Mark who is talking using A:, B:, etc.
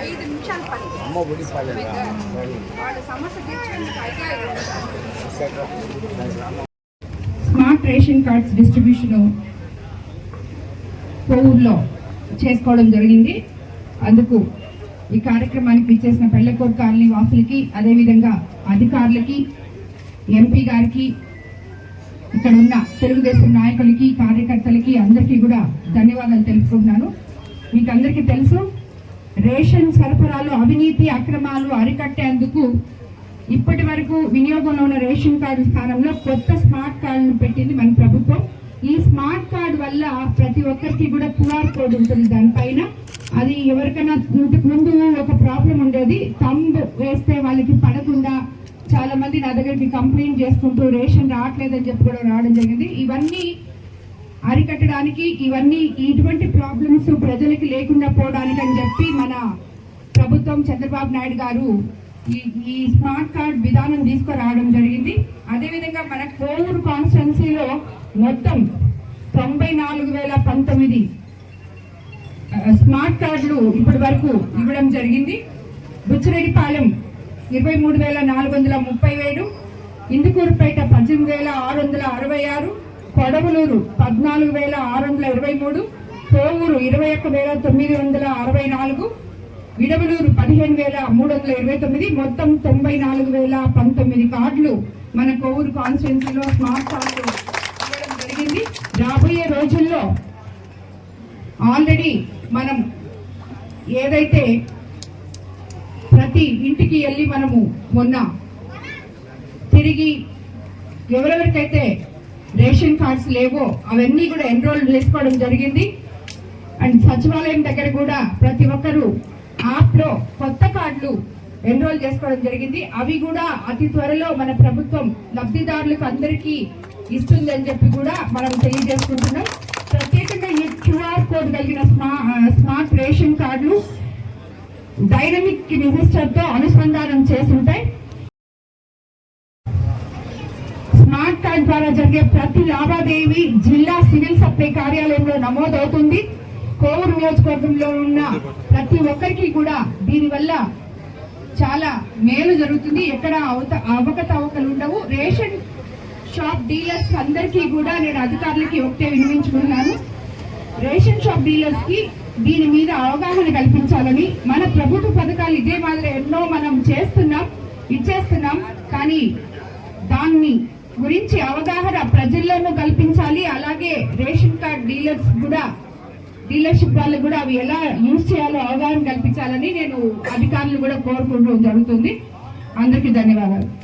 A: ఐదు నిమిషాలు పని సమస్య
B: స్మార్ట్ రేషన్ కార్డ్స్ డిస్ట్రిబ్యూషన్ కోవూరులో చేసుకోవడం జరిగింది. అందుకు ఈ కార్యక్రమానికి ఇచ్చేసిన పెళ్ళకోట్ కాలనీ వాసులకి అదేవిధంగా అధికారులకి ఎంపీ గారికి ఇక్కడ ఉన్న తెలుగుదేశం నాయకులకి కార్యకర్తలకి అందరికీ కూడా ధన్యవాదాలు తెలుపుకుంటున్నాను. మీకు అందరికీ తెలుసు రేషన్ సరఫరాలు అవినీతి అక్రమాలు అరికట్టేందుకు ఇప్పటి వరకు వినియోగంలో ఉన్న రేషన్ కార్డు స్థానంలో కొత్త స్మార్ట్ కార్డును పెట్టింది మన ప్రభుత్వం. ఈ స్మార్ట్ కార్డు వల్ల ప్రతి ఒక్కరికి కూడా క్యూఆర్ కోడ్ ఉంటుంది. దానిపైన అది ఎవరికైనా ఇంతకు ముందు ఒక ప్రాబ్లం ఉండేది తంబ్ వేస్తే మంది నా దగ్గరికి కంప్లైంట్ చేసుకుంటూ రేషన్ రావట్లేదని చెప్పి కూడా రావడం జరిగింది. ఇవన్నీ అరికట్టడానికి ఇవన్నీ ఇటువంటి ప్రాబ్లమ్స్ ప్రజలకి లేకుండా పోవడానికి అని చెప్పి మన ప్రభుత్వం చంద్రబాబు నాయుడు గారు ఈ ఈ స్మార్ట్ కార్డ్ విధానం తీసుకురావడం జరిగింది. అదేవిధంగా మన కోవూరు కాన్స్టిట్యున్సీలో మొత్తం తొంభై నాలుగు వేల పంతొమ్మిది స్మార్ట్ కార్డులు ఇప్పటి వరకు ఇవ్వడం జరిగింది. బుచ్చిరెడ్డిపాలెం ఇరవై మూడు వేల నాలుగు వందల ముప్పై ఏడు ఇందుకూరుపేట పద్దెనిమిది వేల ఆరు వందల అరవై ఆరు కొడవలూరు పద్నాలుగు వేల ఆరు వందల ఇరవై మూడు పోవూరు ఇరవై ఒక్క వేల తొమ్మిది వందల అరవై నాలుగు విడవలూరు పదిహేను వేల మూడు వందల ఇరవై తొమ్మిది మొత్తం తొంభై నాలుగు వేల పంతొమ్మిది కార్డులు మన కోవూరు కాన్స్టిట్యున్సీలో స్మార్ట్ కార్డులు ఇవ్వడం జరిగింది. రాబోయే రోజుల్లో ఆల్రెడీ మనం ఏదైతే ప్రతి ఇంటికి వెళ్ళి మనము మొన్న తిరిగి ఎవరెవరికైతే రేషన్ కార్డ్స్ లేవో అవన్నీ కూడా ఎన్రోల్ చేసుకోవడం జరిగింది. అండ్ సచివాలయం దగ్గర కూడా ప్రతి ఒక్కరూ యాప్లో కొత్త కార్డులు ఎన్రోల్ చేసుకోవడం జరిగింది. అవి కూడా అతి త్వరలో మన ప్రభుత్వం లబ్ధిదారులకు అందరికీ ఇస్తుందని చెప్పి కూడా మనం తెలియజేసుకుంటున్నాం. ప్రత్యేకంగా ఈ క్యూఆర్ కోడ్ కలిగిన స్మా స్మార్ట్ రేషన్ కార్డులు డైనమిక్ రిజిస్టర్తో అనుసంధానం చేసి స్మార్ట్ కార్డ్ ద్వారా జరిగే ప్రతి లావాదేవీ జిల్లా సివిల్ సప్లై కార్యాలయంలో నమోదవుతుంది. కోవూరు నియోజకవర్గంలో ఉన్న ప్రతి ఒక్కరికి కూడా దీనివల్ల చాలా మేలు జరుగుతుంది. ఎక్కడ అవత అవకతవకలు ఉండవు. రేషన్ షాప్ డీలర్స్ అందరికీ కూడా నేను అధికారులకి ఒకటే వినియోగించుకున్నాను రేషన్ షాప్ డీలర్స్కి దీని మీద అవగాహన కల్పించాలని మన ప్రభుత్వ పథకాలు ఇదే మాదిరి ఎన్నో మనం చేస్తున్నాం ఇచ్చేస్తున్నాం. కానీ దాన్ని గురించి అవగాహన ప్రజల్లోనూ కల్పించాలి. అలాగే రేషన్ కార్డ్ డీలర్స్ కూడా డీలర్షిప్ వాళ్ళకు కూడా అవి ఎలా యూజ్ చేయాలో అవగాహన కల్పించాలని నేను అధికారులు కూడా కోరుకుంటూ జరుగుతుంది. అందరికీ ధన్యవాదాలు.